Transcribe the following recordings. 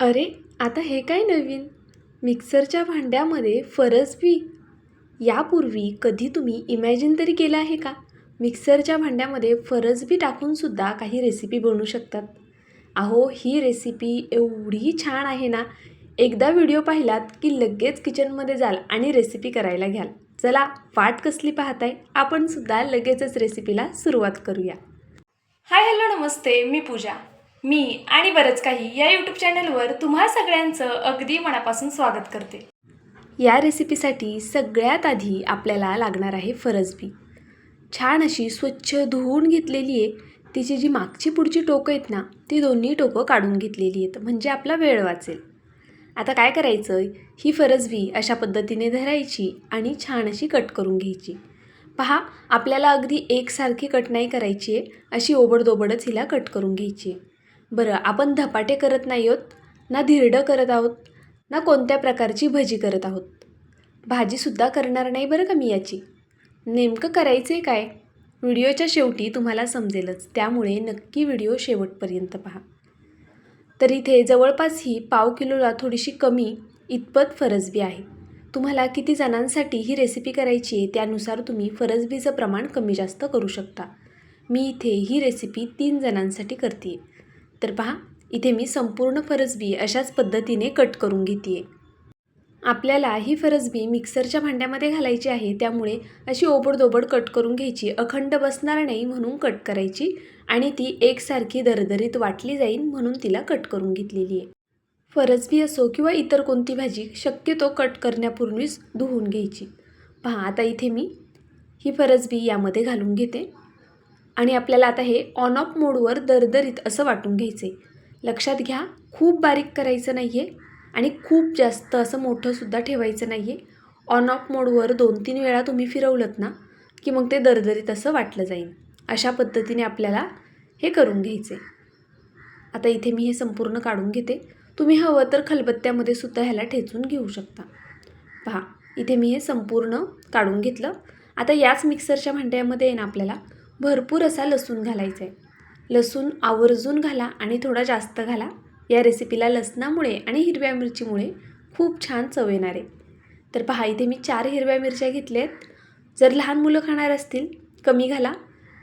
अरे आता हे काय नवीन? मिक्सरच्या भांड्यामध्ये फरसबी यापूर्वी कधी तुम्ही इमॅजिन तरी केलं आहे का? मिक्सरच्या भांड्यामध्ये फरसबी टाकूनसुद्धा काही रेसिपी बनवू शकतात. अहो ही रेसिपी एवढी छान आहे ना. एकदा व्हिडिओ पाहिलात की लगेच किचनमध्ये जाल आणि रेसिपी करायला घ्याल. चला वाट कसली पाहताय? आपण सुद्धा लगेचच रेसिपीला सुरुवात करूया. हाय हॅलो नमस्ते. मी पूजा. मी आणि बरंच काही या यूट्यूब चॅनलवर तुम्हा सगळ्यांचं अगदी मनापासून स्वागत करते. या रेसिपीसाठी सगळ्यात आधी आपल्याला लागणार आहे फरसबी. छान अशी स्वच्छ धुवून घेतलेली आहे. तिची जी मागची पुढची टोकं आहेत ना ती दोन्ही टोकं काढून घेतलेली आहेत. म्हणजे आपला वेळ वाचेल. आता काय करायचं? ही फरसबी अशा पद्धतीने धरायची आणि छान अशी कट करून घ्यायची. पहा आपल्याला अगदी एकसारखी कट नाही करायची आहे. अशी ओबडदोबडच हिला कट करून घ्यायची आहे. बरं आपण धपाटे करत नाही आहोत ना धिरडं करत आहोत ना कोणत्या प्रकारची भजी करत आहोत? भाजीसुद्धा करणार नाही बरं का मी याची? नेमकं करायचं आहे काय? व्हिडिओच्या शेवटी तुम्हाला समजेलच त्यामुळे नक्की व्हिडिओ शेवटपर्यंत पहा. तर इथे जवळपास ही पाव किलोला थोडीशी कमी इतपत फरसबी आहे. तुम्हाला किती जणांसाठी ही रेसिपी करायची आहे त्यानुसार तुम्ही फरसबीचं प्रमाण कमी जास्त करू शकता. मी इथे ही रेसिपी तीन जणांसाठी करते तर पहा इथे मी संपूर्ण फरसबी अशाच पद्धतीने कट करून घेते आपल्याला ही फरसबी मिक्सरच्या भांड्यामध्ये घालायची आहे त्यामुळे अशी ओबडदोबड कट करून घ्यायची अखंड बसणार नाही म्हणून कट करायची आणि ती एकसारखी दरदरीत वाटली जाईल म्हणून तिला कट करून घेतलेली आहे. फरसबी असो किंवा इतर कोणती भाजी शक्यतो कट करण्यापूर्वीच धुवून घ्यायची. पहा आता इथे मी ही फरसबी यामध्ये घालून घेते. आणि आपल्याला आता हे ऑन ऑफ मोडवर दरदरीत असं वाटून घ्यायचं आहे लक्षात घ्या खूप बारीक करायचं नाही आहे आणि खूप जास्त असं मोठंसुद्धा ठेवायचं नाही आहे ऑन ऑफ मोडवर दोन तीन वेळा तुम्ही फिरवलंत ना की मग ते दरदरीत असं वाटलं जाईल. अशा पद्धतीने आपल्याला हे करून घ्यायचे आता इथे मी हे संपूर्ण काढून घेते. तुम्ही हवं तर खलबत्त्यामध्ये सुद्धा ह्याला ठेचून घेऊ शकता. पहा इथे मी हे संपूर्ण काढून घेतलं. आता याच मिक्सरच्या भांड्यामध्ये आहे ना आपल्याला भरपूर असा लसूण घालायचा आहे लसूण आवर्जून घाला आणि थोडा जास्त घाला. या रेसिपीला लसणामुळे आणि हिरव्या मिरचीमुळे खूप छान चव येणार आहे. तर पहा इथे मी चार हिरव्या मिरच्या घेतल्यात. जर लहान मुलं खाणार असतील कमी घाला.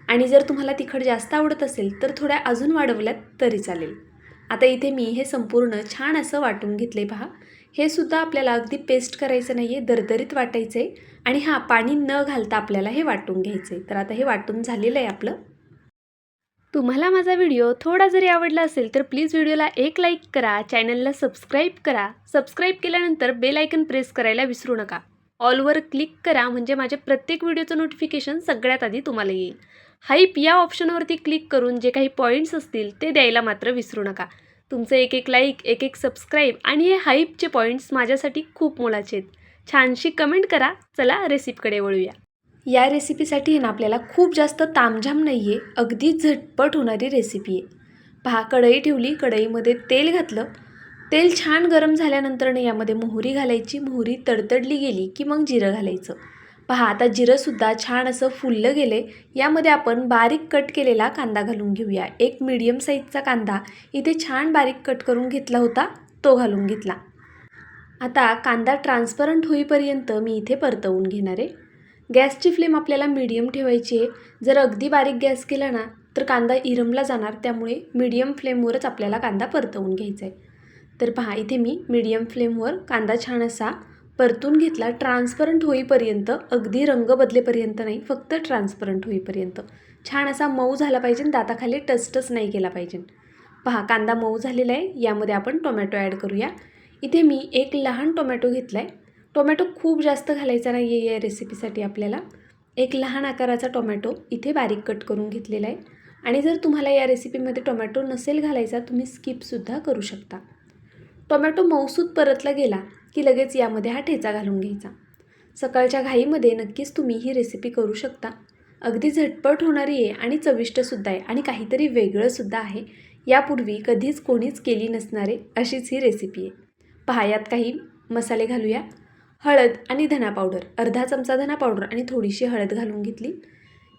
आणि जर तुम्हाला तिखट जास्त आवडत असेल तर थोड्या अजून वाढवल्यात तरी चालेल. आता इथे मी हे संपूर्ण छान असं वाटून घेतले पहा. हे सुद्धा आपल्याला अगदी पेस्ट करायचं नाही आहे दरदरीत वाटायचं आहे आणि हां पाणी न घालता आपल्याला हे वाटून घ्यायचं आहे तर आता हे वाटून झालेलं आहे आपलं. तुम्हाला माझा व्हिडिओ थोडा जरी आवडला असेल तर प्लीज व्हिडिओला एक लाईक करा चॅनलला सबस्क्राईब करा. सबस्क्राईब केल्यानंतर बेल आयकन प्रेस करायला विसरू नका. ऑलवर क्लिक करा म्हणजे माझ्या प्रत्येक व्हिडिओचं नोटिफिकेशन सगळ्यात आधी तुम्हाला येईल. हाईप या ऑप्शनवरती क्लिक करून जे काही पॉईंट्स असतील ते द्यायला मात्र विसरू नका. तुमचं एक एक लाईक एक एक सबस्क्राईब आणि हे हाईपचे पॉईंट्स माझ्यासाठी खूप मोलाचे आहेत. छानशी कमेंट करा. चला रेसिपीकडे वळूया. या रेसिपीसाठी ना आपल्याला खूप जास्त तामझाम नाही आहे अगदी झटपट होणारी रेसिपी आहे. पहा कढई ठेवली कढईमध्ये तेल घातलं. तेल छान गरम झाल्यानंतरनं यामध्ये मोहरी घालायची. मोहरी तडतडली गेली की मग जिरं घालायचं. पहा आता जिरंसुद्धा छान असं फुललं गेले. यामध्ये आपण बारीक कट केलेला कांदा घालून घेऊया. एक मीडियम साईजचा कांदा. इथे छान बारीक कट करून घेतला होता तो घालून घेतला. आता कांदा ट्रान्सपरंट होईपर्यंत मी इथे परतवून घेणार आहे. गॅसची फ्लेम आपल्याला मीडियम ठेवायची आहे. जर अगदी बारीक गॅस केला ना तर कांदा इरमला जाणार. त्यामुळे मीडियम फ्लेमवरच आपल्याला कांदा परतवून घ्यायचा आहे. तर पहा इथे मी मीडियम फ्लेमवर कांदा छान असा परतून घेतला ट्रान्सपरंट होईपर्यंत अगदी रंग बदलेपर्यंत नाही फक्त ट्रान्सपरंट होईपर्यंत. छान असा मऊ झाला पाहिजे दाताखाली टचटच नाही केला पाहिजे. पहा कांदा मऊ झालेला आहे यामध्ये आपण टोमॅटो ॲड करूया. इथे मी एक लहान टोमॅटो घेतला आहे टोमॅटो खूप जास्त घालायचा नाही आहे या रेसिपीसाठी आपल्याला. एक लहान आकाराचा टोमॅटो इथे बारीक कट करून घेतलेला आहे. आणि जर तुम्हाला या रेसिपीमध्ये टोमॅटो नसेल घालायचा तुम्ही स्किपसुद्धा करू शकता. टोमॅटो मऊसूद परतला गेला की लगेच यामध्ये हा ठेचा घालून घ्यायचा. सकाळच्या घाईमध्ये नक्कीच तुम्ही ही रेसिपी करू शकता. अगदी झटपट होणारी आहे आणि चविष्टसुद्धा आहे आणि काहीतरी वेगळंसुद्धा आहे. यापूर्वी कधीच कोणीच केली नसणारे अशीच ही रेसिपी आहे. पहा काही मसाले घालूया. हळद आणि धना पावडर. अर्धा चमचा धना पावडर आणि थोडीशी हळद घालून घेतली.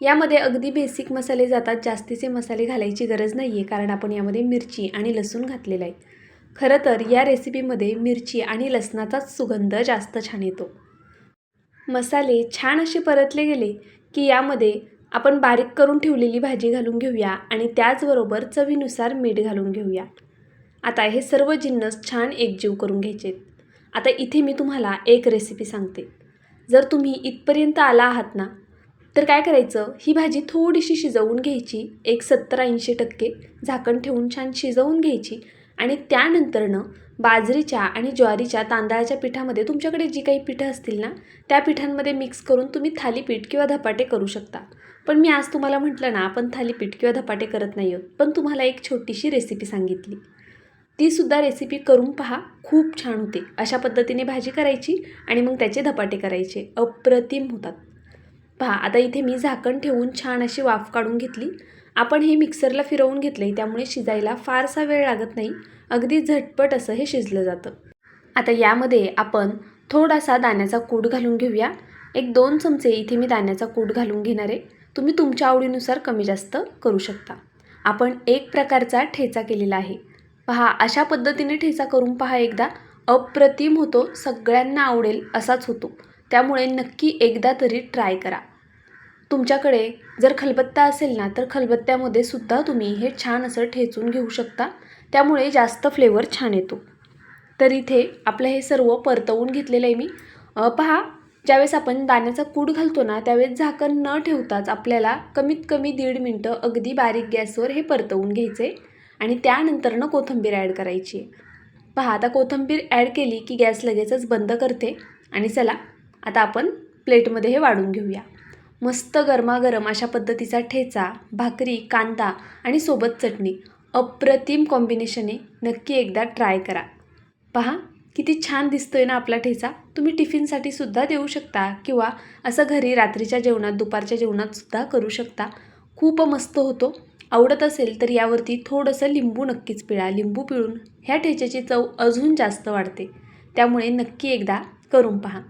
यामध्ये अगदी बेसिक मसाले जातात. जास्तीचे मसाले घालायची गरज नाही आहे कारण आपण यामध्ये मिरची आणि लसूण घातलेला आहे. खरं तर या रेसिपीमध्ये मिरची आणि लसणाचाच सुगंध जास्त छान येतो. मसाले छान असे परतले गेले की यामध्ये आपण बारीक करून ठेवलेली भाजी घालून घेऊया आणि त्याचबरोबर चवीनुसार मीठ घालून घेऊया. आता हे सर्व जिन्नस छान एकजीव करून घ्यायचे आता इथे मी तुम्हाला एक रेसिपी सांगते. जर तुम्ही इथपर्यंत आला आहात ना तर काय करायचं? ही भाजी थोडीशी शिजवून घ्यायची. एक सत्तर ऐंशी टक्के झाकण ठेवून छान शिजवून घ्यायची. आणि त्यानंतरनं बाजरीच्या आणि ज्वारीच्या तांदळाच्या पिठामध्ये तुमच्याकडे जी काही पिठं असतील ना त्या पिठांमध्ये मिक्स करून तुम्ही थालीपीठ किंवा धपाटे करू शकता. पण मी आज तुम्हाला म्हटलं ना आपण थालीपीठ किंवा धपाटे करत नाही आहोत. पण तुम्हाला एक छोटीशी रेसिपी सांगितली. तीसुद्धा रेसिपी करून पहा खूप छान होते. अशा पद्धतीने भाजी करायची आणि मग त्याचे धपाटे करायचे. अप्रतिम होतात. पहा आता इथे मी झाकण ठेवून छान अशी वाफ काढून घेतली. आपण हे मिक्सरला फिरवून घेतले त्यामुळे शिजायला फारसा वेळ लागत नाही. अगदी झटपट असं हे शिजलं जातं. आता यामध्ये आपण थोडासा दाण्याचा कूट घालून घेऊया. एक दोन चमचे इथे मी दाण्याचा कूट घालून घेणार आहे. तुम्ही तुमच्या आवडीनुसार कमी जास्त करू शकता. आपण एक प्रकारचा ठेचा केलेला आहे. पहा अशा पद्धतीने ठेचा करून पहा एकदा. अप्रतिम होतो सगळ्यांना आवडेल असाच होतो. त्यामुळे नक्की एकदा तरी ट्राय करा. तुमच्याकडे जर खलबत्ता असेल ना तर खलबत्त्यामध्ये सुद्धा तुम्ही हे छान असं ठेचून घेऊ शकता. त्यामुळे जास्त फ्लेवर छान येतो. तर इथे आपलं हे सर्व परतवून घेतलेलं आहे मी. पहा ज्यावेळेस आपण दाण्याचा कूड घालतो ना त्यावेळेस झाकण न ठेवताच आपल्याला कमीत कमी दीड मिनटं अगदी बारीक गॅसवर हे परतवून घ्यायचे आणि त्यानंतरनं कोथिंबीर ॲड करायची. आहे पहा आता कोथिंबीर ॲड केली की गॅस लगेचच बंद करते आणि चला आता आपण प्लेटमध्ये हे वाढून घेऊया. मस्त गरमागरम अशा पद्धतीचा ठेचा भाकरी कांदा आणि सोबत चटणी अप्रतिम कॉम्बिनेशन आहे नक्की एकदा ट्राय करा. पहा किती छान दिसतो आहे ना आपला ठेचा. तुम्ही टिफिनसाठी सुद्धा देऊ शकता किंवा असं घरी रात्रीच्या जेवणात दुपारच्या जेवणात सुद्धा करू शकता. खूप मस्त होतो. आवडत असेल तर यावरती थोडंसं लिंबू नक्कीच पिळा. लिंबू पिळून ह्या ठेच्याची चव अजून जास्त वाढते. त्यामुळे नक्की एकदा करून पहा.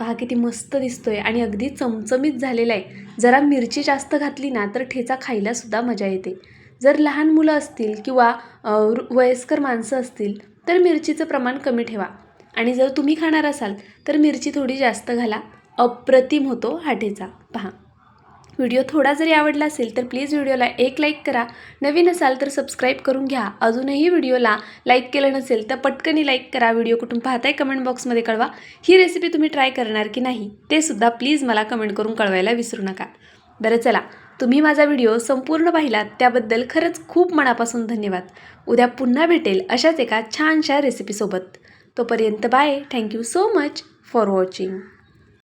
पहा किती मस्त दिसतोय आणि अगदी चमचमीत झालेला आहे. जरा मिरची जास्त घातली ना तर ठेचा खायला सुद्धा मजा येते. जर लहान मुलं असतील किंवा वयस्कर माणसं असतील तर मिरचीचं प्रमाण कमी ठेवा. आणि जर तुम्ही खाणार असाल तर मिरची थोडी जास्त घाला. अप्रतिम होतो हा ठेचा. पहा. व्हिडिओ थोडा जरी आवडला असेल तर प्लीज व्हिडिओला एक लाईक करा. नवीन असाल तर सबस्क्राईब करून घ्या. अजूनही व्हिडिओला लाईक केलं नसेल तर पटकनी लाईक करा. व्हिडिओ कुठून पाहताय कमेंट बॉक्समध्ये कळवा. ही रेसिपी तुम्ही ट्राय करणार की नाही ते सुद्धा प्लीज मला कमेंट करून कळवायला विसरू नका. बरं चला. तुम्ही माझा व्हिडिओ संपूर्ण पाहिलात त्याबद्दल खरंच खूप मनापासून धन्यवाद. उद्या पुन्हा भेटेल अशाच एका छानशा रेसिपीसोबत. तोपर्यंत bye. Thank you so much for watching